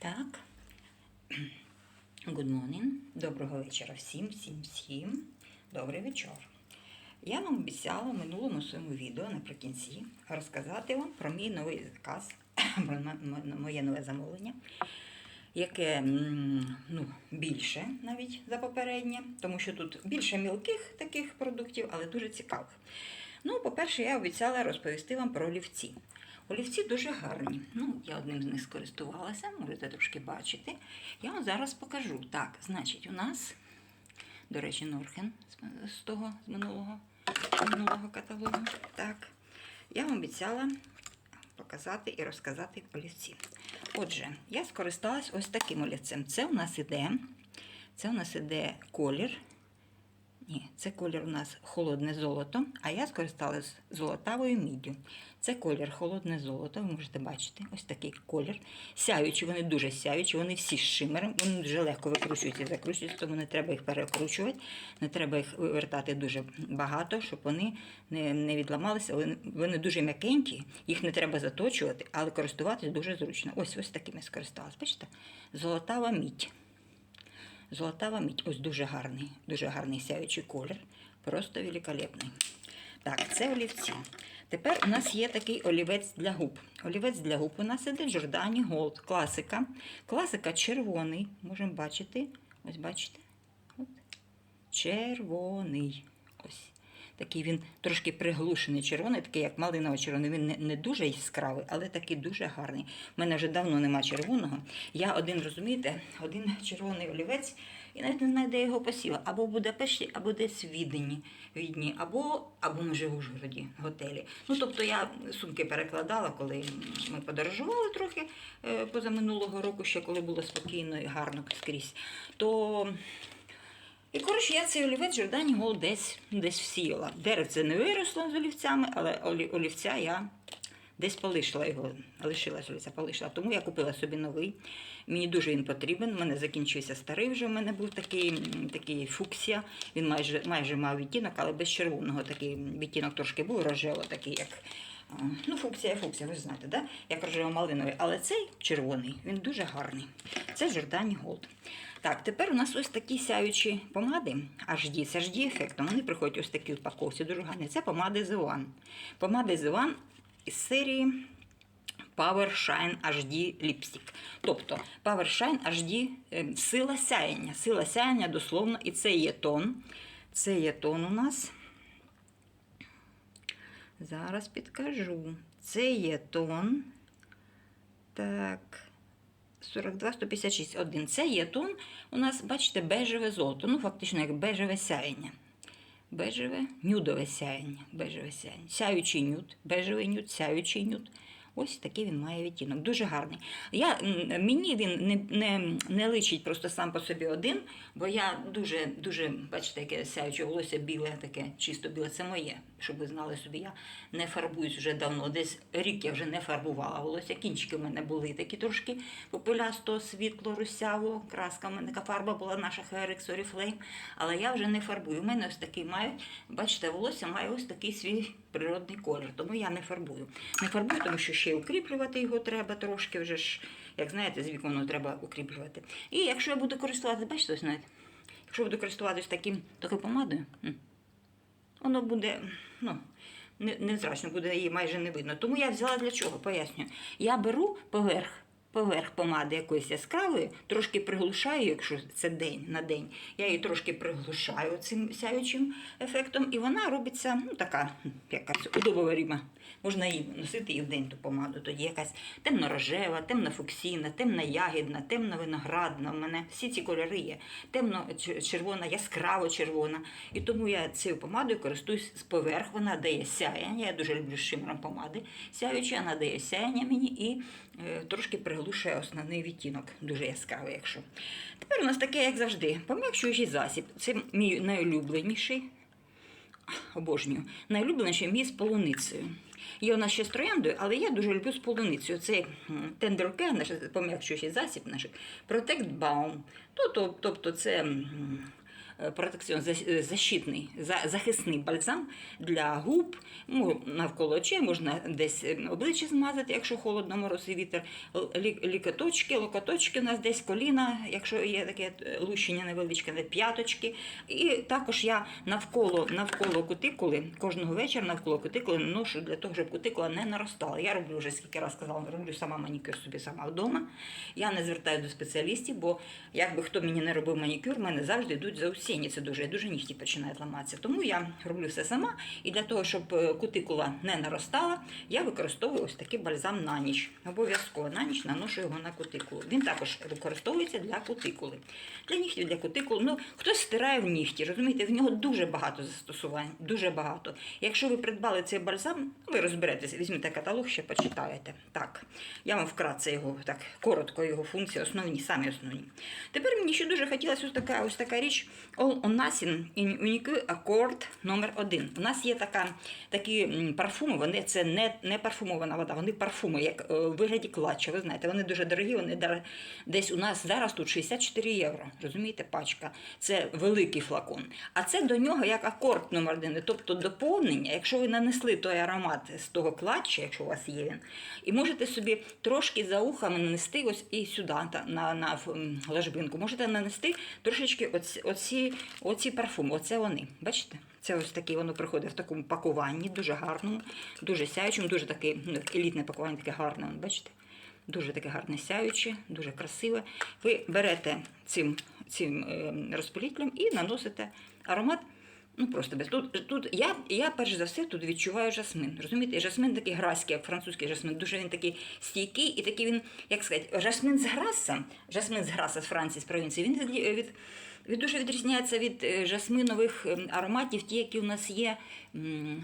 Так. Good morning. Доброго вечора всім, всім, всім. Добрий вечір. Я вам обіцяла в минулому своєму відео наприкінці розказати вам про мій новий заказ, про моє нове замовлення, яке ну, більше навіть за попереднє, тому що тут більше мілких таких продуктів, але дуже цікавих. Ну, по-перше, я обіцяла розповісти вам про олівці. Олівці дуже гарні. Ну, я одним з них скористувалася, можете трошки бачити. Я вам зараз покажу. Так, значить, у нас, до речі, Норхен з- того, з минулого, минулого каталогу. Так, я вам обіцяла показати і розказати олівці. Отже, я скористалась ось таким олівцем. Це у нас іде, це у нас іде колір. Ні, це колір у нас холодне золото, а я скористалась золотавою міддю. Це колір холодне золото, ви можете бачити, ось такий колір. Сяючі, вони дуже сяючі, вони всі з шимером, вони дуже легко викручуються і закручуються, тому не треба їх перекручувати, не треба їх вивертати дуже багато, щоб вони не, не відламалися. Вони, вони дуже м'якенькі, їх не треба заточувати, але користуватися дуже зручно. Ось ось такими скористалась. Бачите? Золотава мідь. Золотава мідь. Ось дуже гарний, дуже гарний сяючий колір. Просто великолепний. Так, це олівці. Тепер у нас є такий олівець для губ. Олівець для губ у нас іде Giordani Gold. Класика. Класика червоний. Можемо бачити. Ось бачите. От. Червоний. Ось. Такий він трошки приглушений червоний, такий як малиново червоний. Він не, не дуже яскравий, але такий дуже гарний. У мене вже давно нема червоного. Я один, розумієте, один червоний олівець, і навіть не знаю, де його посіла. Або в Будапешті, або десь в Відені, Відні, або, або може в Ужгороді, готелі. Ну, тобто я сумки перекладала, коли ми подорожували трохи е, позаминулого року, ще коли було спокійно і гарно скрізь. То і коротше, я цей олівець Жордані Гол десь, десь всіяла. Деревце не виросло з олівцями, але олівця я десь полишила його, лишилась олівця, полишила. Тому я купила собі новий. Мені дуже він потрібен. У мене закінчився старий вже. У мене був такий, такий фуксія. Він майже, майже мав відтінок, але без червоного такий відтінок трошки був рожево, такий, як. Ну, фуксія, фуксія, ви знаєте, да? як рожево малиновий. Але цей червоний, він дуже гарний. Це Жордані Голд. Так, тепер у нас ось такі сяючі помади HD, з HD ефектом. Вони приходять ось такі упаковці, дуже гарні. Це помади The One. Помади The One із серії Power Shine HD Lipstick. Тобто Power Shine HD е, сила сяєння. Сила сяєння дословно, і це є тон. Це є тон у нас. Зараз підкажу. Це є тон. Так. 42, 156, 1. Це є тон. У нас, бачите, бежеве золото. Ну, фактично, як бежеве сяєння. Бежеве, нюдове сяєння. Бежеве сяєння. Сяючий нюд, бежевий нюд, сяючий нюд. Ось такий він має відтінок. Дуже гарний. Я, мені він не, не, не личить просто сам по собі один, бо я дуже, дуже, бачите, яке сяюче волосся біле, таке чисто біле, це моє. Щоб ви знали собі, я не фарбуюсь вже давно. Десь рік я вже не фарбувала волосся. Кінчики в мене були такі трошки популясто, світло, русяво, краска. У мене така фарба була наша Herix Oriflame, але я вже не фарбую. У мене ось такий має, бачите, волосся має ось такий свій природний колір, тому я не фарбую. Не фарбую, тому що ще й укріплювати його треба трошки, вже ж, як знаєте, з віком воно треба укріплювати. І якщо я буду користуватися, бачите, ось навіть, якщо буду користуватися таким, такою помадою, воно буде, ну, незрачно, буде її майже не видно. Тому я взяла для чого, пояснюю. Я беру поверх. Поверх помади якоїсь яскравої, трошки приглушаю, якщо це день на день. Я її трошки приглушаю цим сяючим ефектом, і вона робиться ну, така, якась удобоваріма. Можна її носити і в день ту помаду. Тоді якась темно-рожева, темно-фуксійна, темно-ягідна, темно-виноградна. У мене всі ці кольори є. Темно-червона, яскраво-червона. І тому я цією помадою користуюсь з поверх. Вона дає сяяння. Я дуже люблю з шимером помади. Сяючи, вона дає сяяння мені і е, трошки приглушує основний відтінок. Дуже яскравий, якщо. Тепер у нас таке, як завжди, пом'якшуючий засіб. Це мій найулюбленіший обожнюю. Найулюбленіший мій з полуницею. Є нас ще з трояндою, але я дуже люблю з полуницею. Це тендерке, наш пом'якшуючий засіб наш протект Balm. Тобто, тобто це протекціон, защитний, захисний бальзам для губ, ну, навколо очей, можна десь е, обличчя змазати, якщо холодно, мороз і вітер, лікоточки, локоточки у нас десь коліна, якщо є таке е, лущення невеличке, п'яточки. І також я навколо, навколо кутикули, кожного вечора навколо кутикули наношу для того, щоб кутикула не наростала. Я роблю вже скільки раз сказала, роблю сама манікюр собі сама вдома. Я не звертаю до спеціалістів, бо якби хто мені не робив манікюр, в мене завжди йдуть заусіння. Це дуже, дуже нігті починають ламатися. Тому я роблю все сама. І для того, щоб е, кутикула не наростала, я використовую ось такий бальзам на ніч. Обов'язково на ніч наношу його на кутикулу. Він також використовується для кутикули. Для нігтів, для кутикул. Ну, хтось стирає в нігті, розумієте, в нього дуже багато застосувань, дуже багато. Якщо ви придбали цей бальзам, ви розберетеся, візьмете каталог, ще почитаєте. Так, я вам вкратце його так коротко, його функції, основні, самі основні. Тепер мені ще дуже хотілося ось така, ось така річ Nothing in Unique Accord номер 1 У нас є така, такі парфуми, вони це не, не парфумована вода, вони парфуми, як е, у вигляді клатча. Ви знаєте, вони дуже дорогі, вони десь у нас зараз тут 64 євро. Розумієте, пачка. Це великий флакон. А це до нього як акорд номер 1 тобто доповнення, якщо ви нанесли той аромат з того клатча, якщо у вас є він, і можете собі трошки за ухами нанести ось і сюди, та- на, на ложбинку, можете нанести трошечки оці, оці, оці парфуми, оце вони. Бачите? Це ось таке, воно приходить в такому пакуванні, дуже гарному, дуже сяючому, дуже таке ну, елітне пакування, таке гарне, бачите? Дуже таке гарне сяюче, дуже красиве. Ви берете цим, цим е, розпилителем і наносите аромат. Ну просто без тут, тут я, я перш за все тут відчуваю жасмин. Розумієте, жасмин такий граський, як французький жасмин. Дуже він такий стійкий і такий він, як сказати, жасмин з граса, жасмин з граса з Франції, з провінції. Він від, від дуже відрізняється від е, жасминових е, ароматів, ті, які у нас є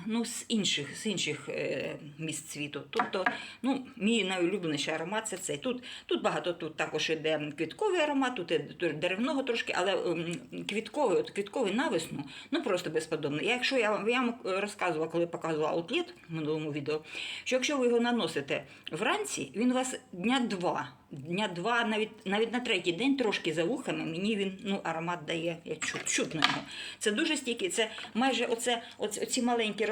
ну, з інших, з інших е, місць світу. Тобто, ну, мій найулюбленіший аромат це цей. Тут, тут багато тут також іде квітковий аромат, тут іде деревного трошки, але квітковий, от квітковий на весну, ну просто безподобно. Якщо я, вам- я вам розказувала, коли показувала аутлет в минулому відео, що якщо ви його наносите вранці, він у вас дня два. Дня два, навіть навіть на третій день трошки за вухами, мені він ну, аромат дає, я чут, чутно його. Це дуже стійкий. Це майже оце, оце, оці маленькі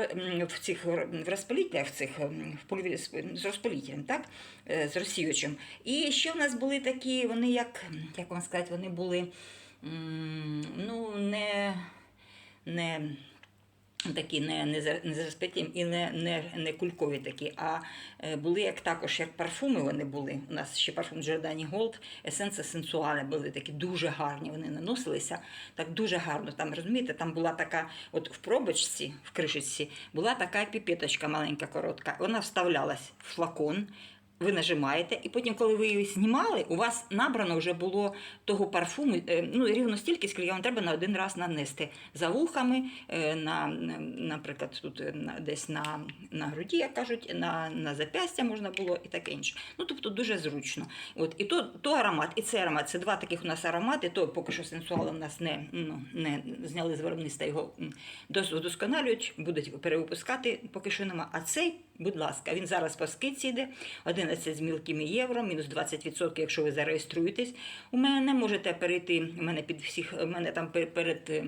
в цих в розпилітелях, в цих в поліві з- розпилітелем, так? Е, з розсіювачем. І ще в нас були такі, вони як, як вам сказати, вони були ну, не, не такі не, не, не за розпиттям і не, не, не кулькові такі, а е, були як також як парфуми вони були. У нас ще парфум Giordani Gold, Есенція Сенсуале були такі дуже гарні. Вони наносилися так дуже гарно. Там розумієте, там була така, от в пробочці, в кришечці, була така піпеточка маленька, коротка. Вона вставлялась в флакон. Ви нажимаєте, і потім, коли ви її знімали, у вас набрано вже було того парфуму, е, ну рівно стільки, скільки вам треба на один раз нанести за вухами, е, на, на- наприклад, тут е, десь на, на груді, як кажуть, на, на запястя можна було і таке інше. Ну, тобто дуже зручно. От, і то, то аромат, і цей аромат це два таких у нас аромати. То поки що сенсуали в нас не, ну, не зняли з виробництва його м, дос- вдосконалюють, будуть перевипускати, поки що нема. А цей, будь ласка, він зараз по скидці йде 11 з мілкими євро, мінус 20%, якщо ви зареєструєтесь. У мене можете перейти. У мене під всіх, у мене там пер- перед,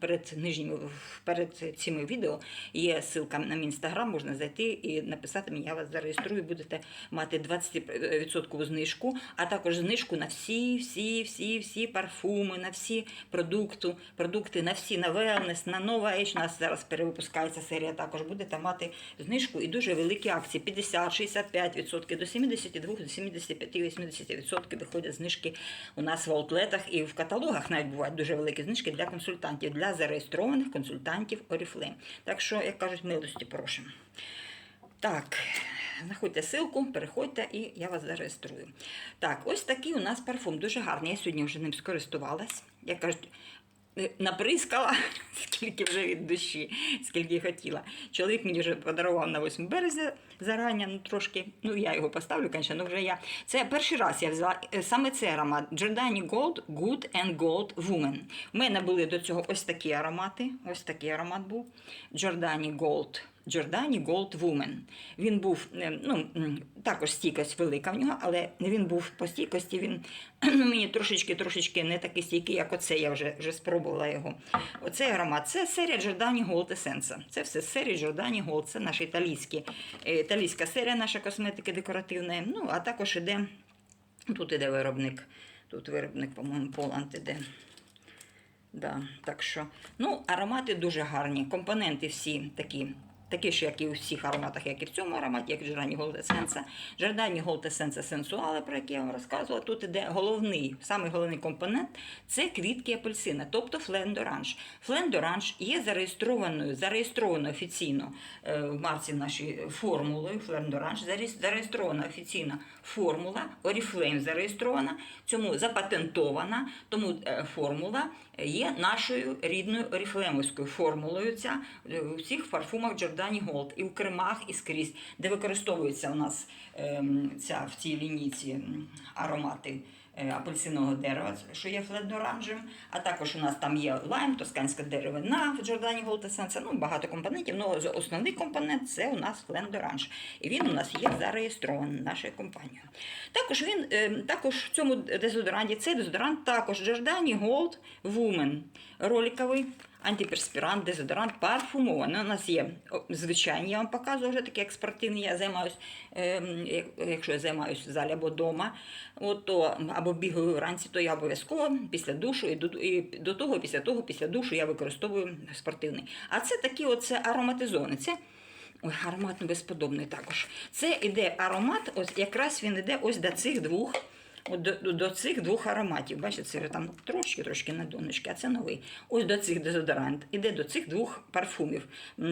перед нижніми, перед цими відео є ссылка на мій інстаграм, можна зайти і написати мені, я вас зареєструю, будете мати 20% знижку, а також знижку на всі, всі, всі, всі парфуми, на всі продукти, продукти, на всі, на wellness, на Nova Age, у нас зараз перевипускається серія, також будете мати знижку і дуже великі акції, 50, 65%, до 72, до 75, 80% виходять знижки у нас в аутлетах і в каталогах навіть бувають дуже великі знижки для консультантів, для зареєстрованих консультантів Oriflame. Так що, як кажуть, милості прошу. Так, знаходьте ссылку, переходьте і я вас зареєструю. Так, ось такий у нас парфум, дуже гарний. Я сьогодні вже ним скористувалась. Я кажуть, наприскала, скільки вже від душі, скільки хотіла. Чоловік мені вже подарував на 8 березня зарані, ну трошки. Ну, я його поставлю, звісно, ну вже я. Це перший раз я взяла е, саме цей аромат Giordani Gold Good and Gold Woman. У мене були до цього ось такі аромати. Ось такий аромат був. Giordani Gold Gold Woman. Він був е, ну, також стійкость велика в нього, але він був по стійкості. Він ну, мені трошечки трошечки не такий стійкий, як оце. Я вже, вже спробувала його. Оцей аромат. Це серія Giordani Gold Essence. Це все серії Giordani Gold. Це наша італійські, е, італійська серія, наша косметики декоративна. Ну, а також іде. Тут іде виробник. Тут виробник, по-моєму, Поланд іде. Да, так що, ну, аромати дуже гарні. Компоненти всі такі, такі ж, як і у всіх ароматах, як і в цьому ароматі, як Giordani Gold Essence. Giordani Gold Essence Sensuale, про який я вам розказувала. Тут іде головний, самий головний компонент це квітки апельсина, тобто флен d'orange. Флен є зареєстрованою, зареєстровано офіційно е, в марці нашої формулою флен d'orange, зареєстрована офіційна формула, Oriflame зареєстрована, цьому запатентована, тому е, формула є нашою рідною оріфлемовською формулою. Ця е, у всіх парфумах Джордані Голд, і в кремах, і скрізь, де використовується у нас ем, ця в цій лініці аромати. Е, Апельсинового дерева, що є фледно-оранжевим, а також у нас там є лайм, тосканська деревина в Джордані Голтесенса, ну багато компонентів. Ну, основний компонент це у нас флендоранж. І він у нас є зареєстрований нашою компанією. Також він е, також в цьому дезодоранті, цей дезодорант також Джордані Голд Вумен роликовий. Антиперспірант, дезодорант парфумований. У нас є звичайні, я вам показую вже такі як спортивні. Я займаюсь, ем, як- якщо я займаюся в залі або вдома, то, або бігаю вранці, то я обов'язково після душу і до, того, після того, після душу я використовую спортивний. А це такі оце ароматизовані. Це Ой, аромат ну, безподобний також. Це іде аромат, ось якраз він іде ось до цих двох. От до, до, цих двох ароматів. Бачите, це там трошки трошки на донечки, а це новий. Ось до цих дезодорант. Іде до цих двох парфумів,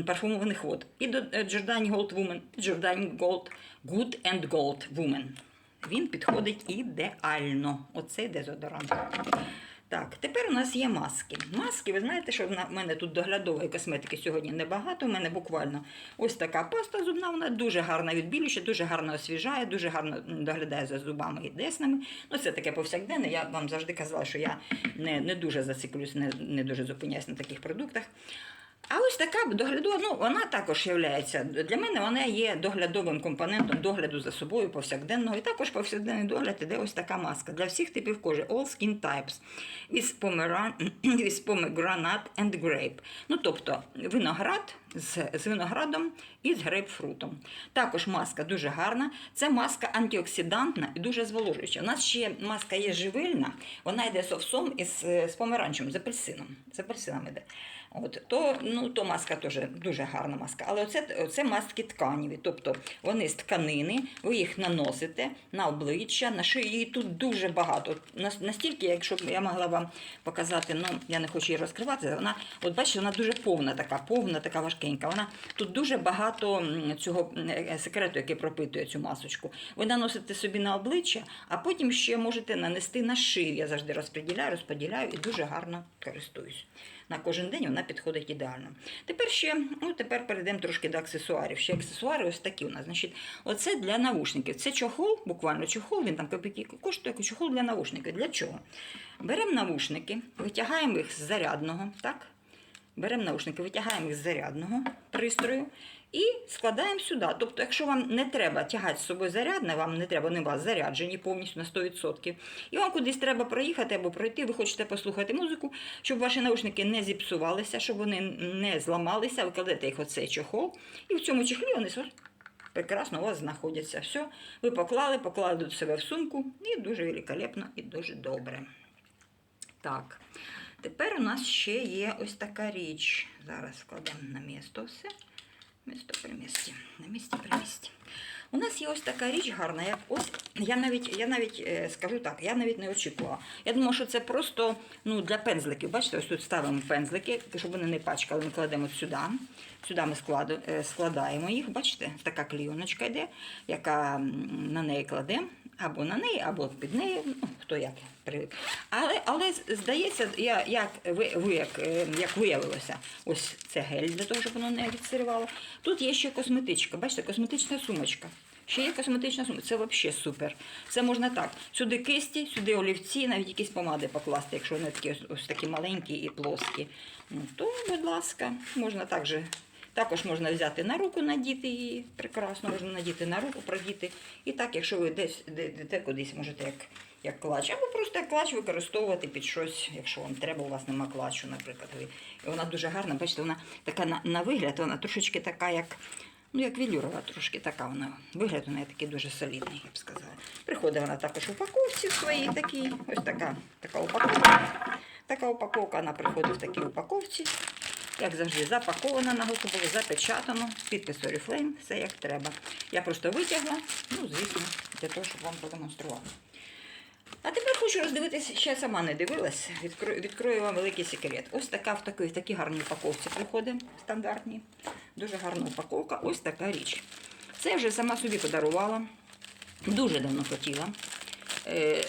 парфумованих вод. І до Jordan Giordani Gold Woman, Jordan Gold Good and Gold Woman. Він підходить ідеально. Оцей дезодорант. Так, тепер у нас є маски. Маски, ви знаєте, що в мене тут доглядової косметики сьогодні небагато. У мене буквально ось така паста зубна, вона дуже гарна відбілююча, дуже гарно освіжає, дуже гарно доглядає за зубами і деснами. Ну, це таке повсякденне. Я вам завжди казала, що я не, не дуже зациклююсь, не, не дуже зупиняюсь на таких продуктах. А ось така доглядова, ну вона також є. Для мене вона є доглядовим компонентом догляду за собою повсякденного. І також повсякденний догляд іде ось така маска для всіх типів кожи. All skin types. With, pomegranate and grape. Ну, тобто виноград з, з виноградом і з грейпфрутом. Також маска дуже гарна. Це маска антиоксидантна і дуже зволожуюча. У нас ще маска є живильна, вона йде з овсом і з, з помаранчем, з апельсином. З апельсином іде. От, то, ну, то маска теж дуже гарна маска. Але оце, оце маски тканіві. Тобто вони з тканини, ви їх наносите на обличчя, на шию. Її тут дуже багато. Настільки, якщо б я могла вам показати, ну я не хочу її розкривати. Вона, от бачите, вона дуже повна така, повна, така важкенька. Вона тут дуже багато цього е, секрету, який пропитує цю масочку. Ви наносите собі на обличчя, а потім ще можете нанести на шию. Я завжди розподіляю, розподіляю і дуже гарно користуюсь. На кожен день вона підходить ідеально. Тепер ще, ну тепер перейдемо трошки до аксесуарів. Ще аксесуари ось такі у нас. Значить, оце для навушників. Це чохол, буквально чохол, він там копійки коштує чохол для навушників. Для чого? Беремо навушники, витягаємо їх з зарядного, так? Беремо наушники, витягаємо їх з зарядного пристрою і складаємо сюди. Тобто, якщо вам не треба тягати з собою зарядне, вам не треба, вони у вас заряджені повністю на 100%, і вам кудись треба проїхати або пройти, ви хочете послухати музику, щоб ваші наушники не зіпсувалися, щоб вони не зламалися, ви кладете їх оцей чохол, і в цьому чехлі вони прекрасно у вас знаходяться. Все, ви поклали, поклали до себе в сумку, і дуже великолепно і дуже добре. Так. Тепер у нас ще є ось така річ. Зараз складемо на місто все. Місто при місті. На місці при місті. У нас є ось така річ гарна, як ось. Я навіть, я навіть е, скажу так, я навіть не очікувала. Я думала, що це просто ну, для пензликів. Бачите, ось тут ставимо пензлики, щоб вони не пачкали, ми кладемо сюди. Сюди ми складу, е, складаємо їх. Бачите, така клійоночка йде, яка на неї кладемо. Або на неї, або під нею, ну, хто як привик. Але, але здається, я, як, ви, ви, як, е, як виявилося, ось це гель для того, щоб воно не відсирувало. Тут є ще косметичка, бачите, косметична сумочка. Ще є косметична сумочка. Це взагалі супер. Це можна так. Сюди кисті, сюди олівці, навіть якісь помади покласти, якщо вони такі ось, такі маленькі і плоскі. Ну, то, будь ласка, можна також Також можна взяти на руку, надіти її. Прекрасно, можна надіти на руку, продіти. І так, якщо ви десь де- йдете кудись, можете як, як клач, або просто як клач використовувати під щось, якщо вам треба, у вас нема клачу, наприклад. І вона дуже гарна, бачите, вона така на, на вигляд, вона трошечки така, як. Ну, як вілюрова, трошки така вона. Вигляд у неї такий дуже солідний, я б сказала. Приходить вона також в упаковці своїй такій. Ось така, така упаковка. Така упаковка, вона приходить в такій упаковці. Як завжди, запакована на було, запечатано, з підпису Oriflame, все як треба. Я просто витягла, ну, звісно, для того, щоб вам продемонструвати. А тепер хочу роздивитися, ще сама не дивилась. Відкрою, відкрою вам великий секрет. Ось така в такій, в такій гарній упаковці приходить, стандартній. Дуже гарна упаковка. Ось така річ. Це вже сама собі подарувала. Дуже давно хотіла. Е,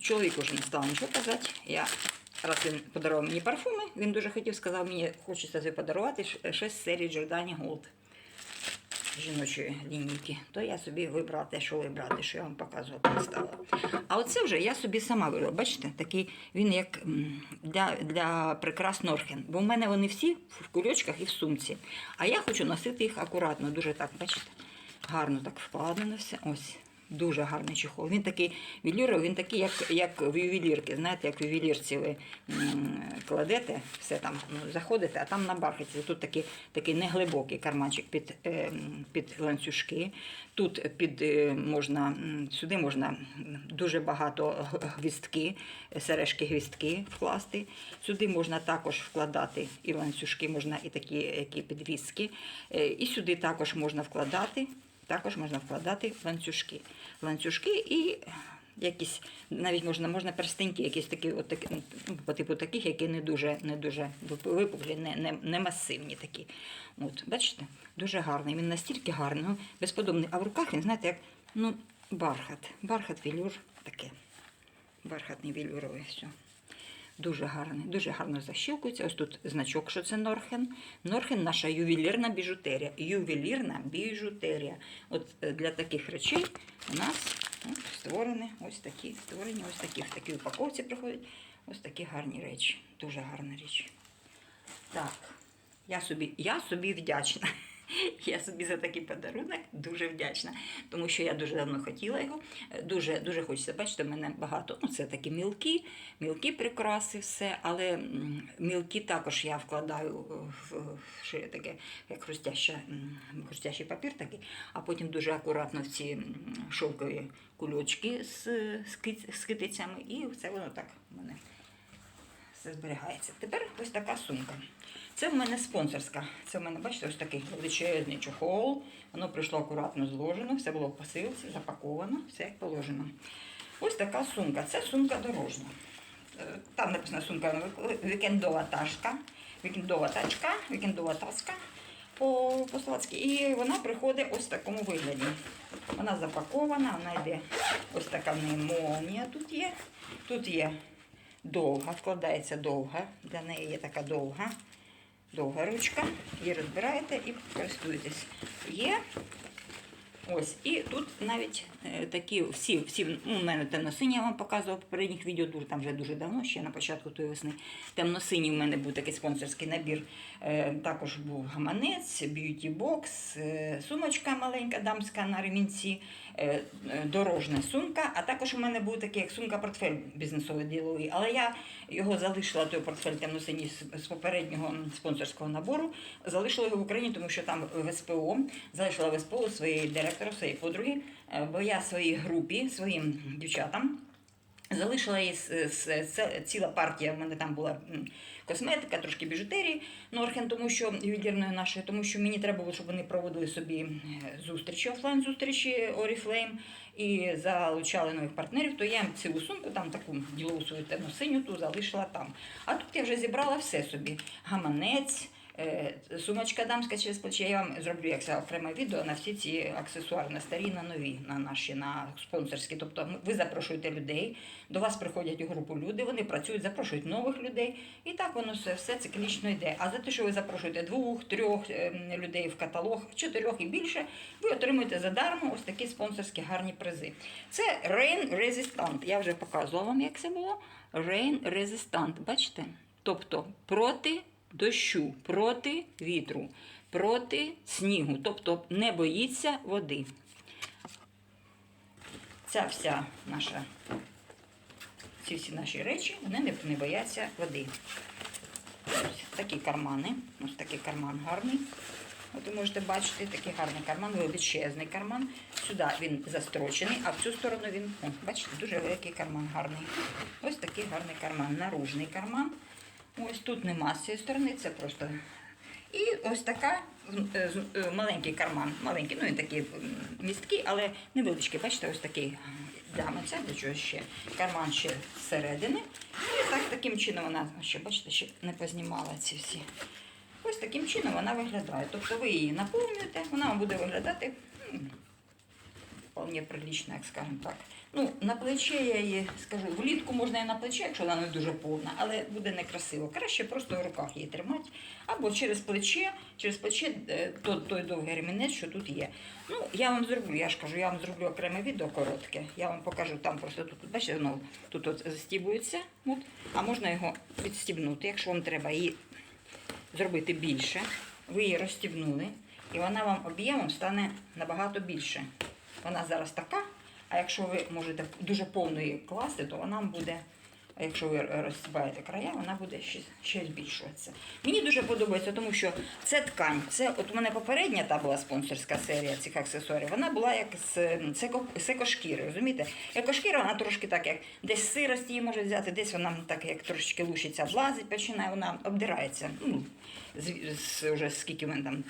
чоловік вже не став нічого казати. Я, раз він подарував мені парфуми, він дуже хотів, сказав, мені хочеться тобі подарувати щось з серії Giordani Gold жіночої лінійки, то я собі вибрала те, що вибрати, що я вам показувати не. А оце вже я собі сама вибрала. Бачите, такий він як для, для прикрас Норхен. Бо в мене вони всі в кульочках і в сумці. А я хочу носити їх акуратно, дуже так, бачите, гарно так вкладено все. Ось. Дуже гарний чехол. Він такий вілюровий, він такий, як, як в ювелірки. Знаєте, як в ювелірці ви кладете, все там ну, заходите, а там на бархаті. Тут такий, такий неглибокий карманчик під, е, під ланцюжки. Тут під е, можна, сюди можна дуже багато г- гвіздки, сережки гвіздки вкласти. Сюди можна також вкладати і ланцюжки, можна і такі які підвіски. Е, І сюди також можна вкладати також можна вкладати ланцюжки. Ланцюжки і якісь, навіть можна, можна перстеньки, якісь такі, от такі, ну, по типу таких, які не дуже, не дуже випуклі, не, не, не масивні такі. От, бачите, дуже гарний. Він настільки гарний, ну, безподобний. А в руках він, знаєте, як ну, бархат. Бархат, вілюр таке. Бархатний вілюровий все. Дуже гарний, дуже гарно защілкується. Ось тут значок, що це Норхен. Норхен наша ювелірна біжутерія. Ювелірна біжутерія. От е, для таких речей у нас от, створені ось такі, створені ось такі, в такій упаковці приходять ось такі гарні речі. Дуже гарна річ. Так, я собі, я собі вдячна. Я собі за такий подарунок дуже вдячна, тому що я дуже давно хотіла його. Дуже, дуже хочеться бачити, в мене багато. Ну, це такі мілкі, мілкі прикраси, все, але мілкі також я вкладаю в, в ще таке, як хрустяща, хрустящий папір такий, а потім дуже акуратно в ці шовкові кульочки з, з, китицями, і це воно так в мене все зберігається. Тепер ось така сумка. Це в мене спонсорська. Це в мене, бачите, ось такий величезний чохол. Воно прийшло акуратно зложено, все було в посилці, запаковано, все як положено. Ось така сумка. Це сумка дорожня. Е, Там написано сумка вікендова ташка. Вікендова тачка, вікендова таска по, по словацьки. І вона приходить ось в такому вигляді. Вона запакована, вона йде ось така в неї молнія тут є. Тут є довга, вкладається довга. Для неї є така довга, довга ручка. Її розбираєте і користуєтесь. Є Ось, і тут навіть такі всі, всі ну, мене темно-сині, я вам показувала в попередніх відео, дуже, там вже дуже давно, ще на початку тої весни. Темно-синій в мене був такий спонсорський набір. Е, також був гаманець, б'юті-бокс, е, сумочка маленька, дамська на ремінці, е, е, дорожня сумка. А також у мене був такий як сумка-портфель бізнесовий діловий. Але я його залишила, той портфель темно-синій з, попереднього спонсорського набору. Залишила його в Україні, тому що там в СПО залишила в СПО своєї директора, своєї подруги, е, бо я своїй групі, своїм дівчатам. Залишила її ціла партія. В мене там була косметика, трошки біжутерії Норхен, тому що ювелірної нашої, тому що мені треба було, щоб вони проводили собі е, зустрічі, офлайн зустрічі Oriflame і залучали нових партнерів. То я їм цілу сумку, там таку ділову свою темно-синю, ту залишила там. А тут я вже зібрала все собі: гаманець. Е, Сумочка дамська через плече. Я вам зроблю як це окреме відео на всі ці аксесуари, на старі, на нові, на наші, на спонсорські. Тобто ви запрошуєте людей, до вас приходять у групу люди, вони працюють, запрошують нових людей. І так воно все, все циклічно йде. А за те, що ви запрошуєте двох, трьох ем, людей в каталог, чотирьох і більше, ви отримуєте задармо ось такі спонсорські гарні призи. Це Rain Resistant. Я вже показувала вам, як це було. Rain Resistant. Бачите? Тобто проти дощу, проти вітру. проти снігу, тобто не боїться води. Ця вся наша, ці всі наші речі, вони не, бояться води. Ось такі кармани. Ось такий карман гарний. От ви можете бачити такий гарний карман, величезний карман. Сюди він застрочений, а в цю сторону він, о, бачите, дуже великий карман гарний. Ось такий гарний карман, наружний карман. Ось тут нема з цієї сторони, це просто. І ось така е, е, маленький карман, маленький, ну він такий місткий, але невеличкий. Бачите, ось такий дямиться, для чого ще карман ще зсередини. І так таким чином вона ще, бачите, ще не познімала ці всі. Ось таким чином вона виглядає. Тобто ви її наповнюєте, вона буде виглядати вполне прилично, як скажемо так. Ну, на плече я її скажу, влітку можна і на плече, якщо вона не дуже повна, але буде некрасиво. Краще просто в руках її тримати. Або через плече, через плече е, то- той довгий ремінець, що тут є. Ну, я вам зроблю, я ж кажу, я вам зроблю окреме відео коротке. Я вам покажу там просто тут, бачите, воно тут от застібується, от, а можна його відстібнути, якщо вам треба її зробити більше. Ви її розстібнули, і вона вам об'ємом стане набагато більше. Вона зараз така, а якщо ви можете дуже повно її класти, то вона буде, а якщо ви розстібаєте края, вона буде ще, ще збільшуватися. Мені дуже подобається, тому що це ткань. Це от у мене попередня та була спонсорська серія цих аксесуарів. Вона була як з, екошкіри, розумієте? Екошкіра, вона трошки так, як десь сирость її може взяти, десь вона так як трошечки лущиться, влазить, починає, вона обдирається. Ну, з, з, вже скільки вона там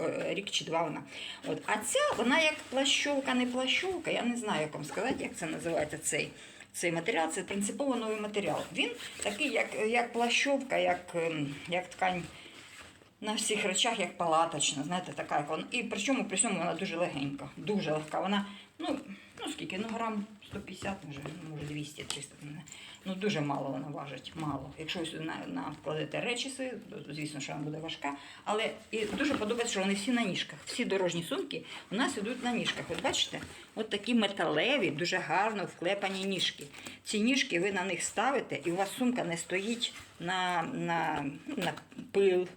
е, рік чи два вона. От. А ця вона як плащовка, не плащовка, я не знаю, як вам сказати, як це називається цей. Цей матеріал це принципово новий матеріал. Він такий, як, як плащовка, як, ем, як ткань на всіх речах, як палаточна, знаєте, така як вона. І причому при цьому вона дуже легенька, дуже легка. Вона, ну, ну скільки, ну грам 150, може, може 200, 300. Ну дуже мало вона важить, мало. Якщо на, на вкладете речі то звісно, що вона буде важка. Але і дуже подобається, що вони всі на ніжках. Всі дорожні сумки у нас йдуть на ніжках. От бачите, от такі металеві, дуже гарно вклепані ніжки. Ці ніжки ви на них ставите, і у вас сумка не стоїть на, на, ну, на пил.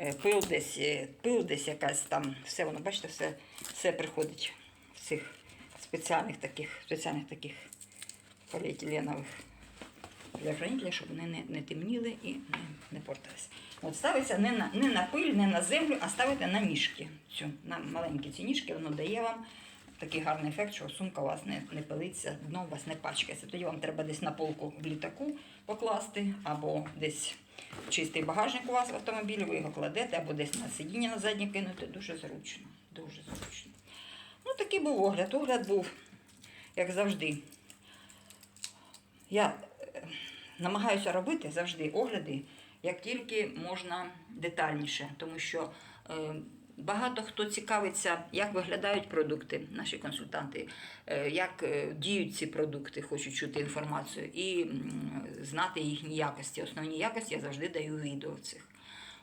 Е, Пил десь, е, пил десь якась там, все воно, бачите, все, все приходить в цих спеціальних таких, спеціальних таких поліетиленових для хранителя, щоб вони не, не темніли і не, не портились. От ставиться не на, не на пиль, не на землю, а ставите на ніжки. Цю, на маленькі ці ніжки, воно дає вам такий гарний ефект, що сумка у вас не, не пилиться, дно у вас не пачкається. Тоді вам треба десь на полку в літаку покласти, або десь чистий багажник у вас в автомобілі, ви його кладете, або десь на сидіння на заднє кинути. Дуже зручно. Дуже зручно. Ну, такий був огляд. Огляд був, як завжди. Я намагаюся робити завжди огляди, як тільки можна детальніше, тому що е, багато хто цікавиться, як виглядають продукти, наші консультанти, е, як е, діють ці продукти, хочуть чути інформацію і знати їхні якості. Основні якості я завжди даю відео цих.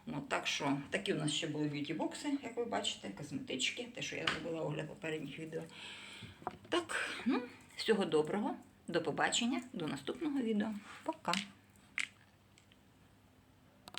От, так що такі у нас ще були б'юті-бокси, як ви бачите, косметички, те, що я робила огляд попередніх відео. Так, ну, всього доброго, до побачення, до наступного відео. Пока!